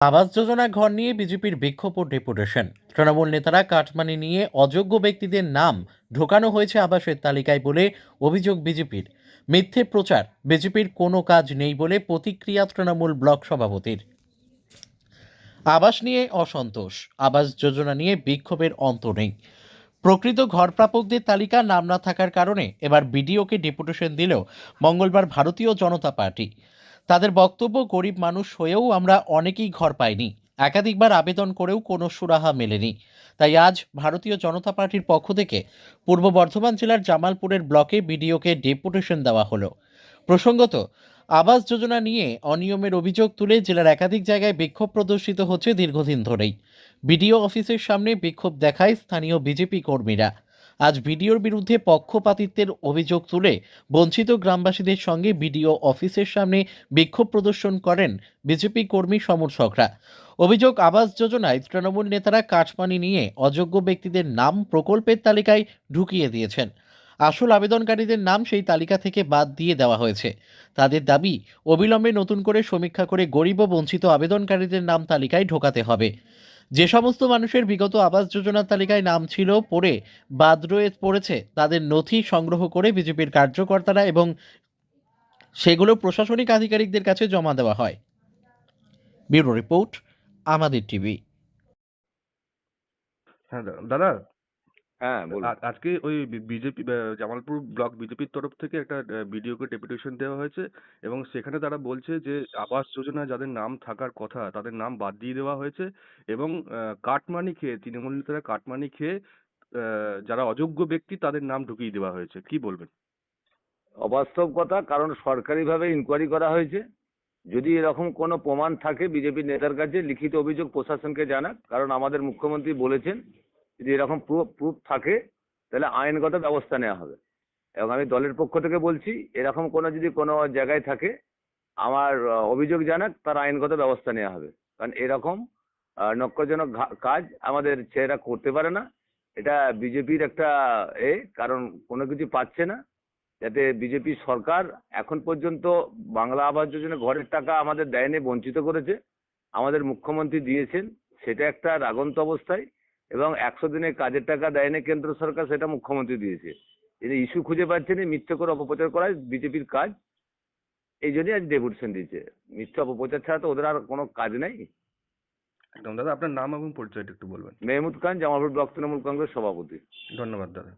আবাস যোজনা ঘর নিয়ে বিজেপির বিক্ষোভ ও ডেপুটেশন। তৃণমূল নেতারা কাটমানি নিয়ে অযোগ্য ব্যক্তিদের নাম ঢোকানো হয়েছে আবাসের তালিকায় বলে অভিযোগ বিজেপির। মিথ্যে প্রচার, বিজেপির কোনো কাজ নেই বলে প্রতিক্রিয়া তৃণমূল ব্লক সভাপতির। আবাস নিয়ে অসন্তোষ, আবাস যোজনা নিয়ে বিক্ষোভের অন্ত নেই। প্রকৃত ঘর প্রাপকদের তালিকা নাম না থাকার কারণে এবার বিডিওকে ডেপুটেশন দিলেও মঙ্গলবার ভারতীয় জনতা পার্টি। তাদের বক্তব্য গরিব মানুষ হয়েও আমরা অনেকেই ঘর পাইনি। একাধিকবার আবেদন করেও কোনো সুরাহা মেলেনি। তাই আজ ভারতীয় জনতা পার্টির পক্ষ থেকে পূর্ব বর্ধমান জেলার জামালপুরের ব্লকে বিডিওকে ডেপুটেশন দেওয়া হলো। প্রসঙ্গত, আবাস যোজনা নিয়ে অনিয়মের অভিযোগ তুলে জেলার একাধিক জায়গায় বিক্ষোভ প্রদর্শিত হচ্ছে দীর্ঘদিন ধরেই। বিডিও অফিসের সামনে বিক্ষোভ দেখায় স্থানীয় বিজেপি কর্মীরা। আজ বিডিওর বিরুদ্ধে পক্ষপাতিত্বের অভিযোগ তুলে বঞ্চিত গ্রামবাসীদের সঙ্গে বিডিও অফিসের সামনে বিক্ষোভ প্রদর্শন করেন বিজেপি কর্মী সমর্থকরা। অভিযোগ, আবাস যোজনায় তৃণমূল নেতারা কাঠমানি নিয়ে অযোগ্য ব্যক্তিদের নাম প্রকল্পের তালিকায় ঢুকিয়ে দিয়েছেন। আসল আবেদনকারীদের নাম সেই তালিকা থেকে বাদ দিয়ে দেওয়া হয়েছে। তাদের দাবি, অবিলম্বে নতুন করে সমীক্ষা করে গরিব ও বঞ্চিত আবেদনকারীদের নাম তালিকায় ঢোকাতে হবে। যে সমস্ত মানুষের বিগত আবাস যোজনার তালিকায় নাম ছিল পড়ে, বাদ রয়ে পড়েছে। তাদের নথি সংগ্রহ করে বিজেপির কার্যকর্তারা এবং সেগুলো প্রশাসনিক আধিকারিকদের কাছে জমা দেওয়া হয়। ব্যুরো রিপোর্ট, আমাদের টিভি। হ্যাঁ দাদা হ্যাঁ বলুন। আজকে ওই বিজেপি জামালপুর ব্লক বিজেপির তরফ থেকে একটা বিডিওকে ডেপুটেশন দেওয়া হয়েছে এবং সেখানে তারা বলছে যে আবাস যোজনা যাদের নাম থাকার কথা তাদের নাম বাদ দিয়ে দেওয়া হয়েছে এবং কাটমানি খেয়ে তৃণমূল নেতারা কাটমানি খেয়ে যারা অযোগ্য ব্যক্তি তাদের নাম ঢুকিয়ে দেওয়া হয়েছে। কি বলবেন? অবাস্তব কথা কারণ সরকারিভাবে ইনকোয়ারি করা হয়েছে। যদি এরকম কোনো প্রমাণ থাকে বিজেপির নেতার কাছে লিখিত অভিযোগ প্রশাসনকে জানাক। কারণ আমাদের মুখ্যমন্ত্রী বলেছেন যদি এরকম প্রুফ প্রুফ থাকে তাহলে আইনগত ব্যবস্থা নেওয়া হবে। এবং আমি দলের পক্ষ থেকে বলছি এরকম কোনো যদি কোনো জায়গায় থাকে আমার অভিযোগ জানাক তার আইনগত ব্যবস্থা নেওয়া হবে। কারণ এরকম আহ, নক্করজনক কাজ আমাদের ছেলেরা করতে পারে না। এটা বিজেপির একটা এ কারণ কোনো কিছু পাচ্ছে না। যাতে বিজেপি সরকার এখন পর্যন্ত বাংলা আবাস যোজনা ঘরের টাকা আমাদের দেয়নি বঞ্চিত করেছে। আমাদের মুখ্যমন্ত্রী দিয়েছেন সেটা একটা রাগন্ত অবস্থায়। এবং একশো দিনে কাজের টাকা দেয়নি কেন্দ্র সরকার সেটা মুখ্যমন্ত্রী দিয়েছে। ইস্যু খুঁজে পাচ্ছেন মিথ্যে করে অপপ্রচার করাই বিজেপির কাজ। এই জন্যই আজ ডেপুটেশন দিয়েছে। মিথ্যে অপপ্রচার ছাড়া তো ওদের আর কোনো কাজ নেই। একদম দাদা আপনার নাম এবং পরিচয়টা একটু বলবেন। মেহমুদ খান জামালপুর ব্লক তৃণমূল কংগ্রেস সভাপতি। ধন্যবাদ দাদা।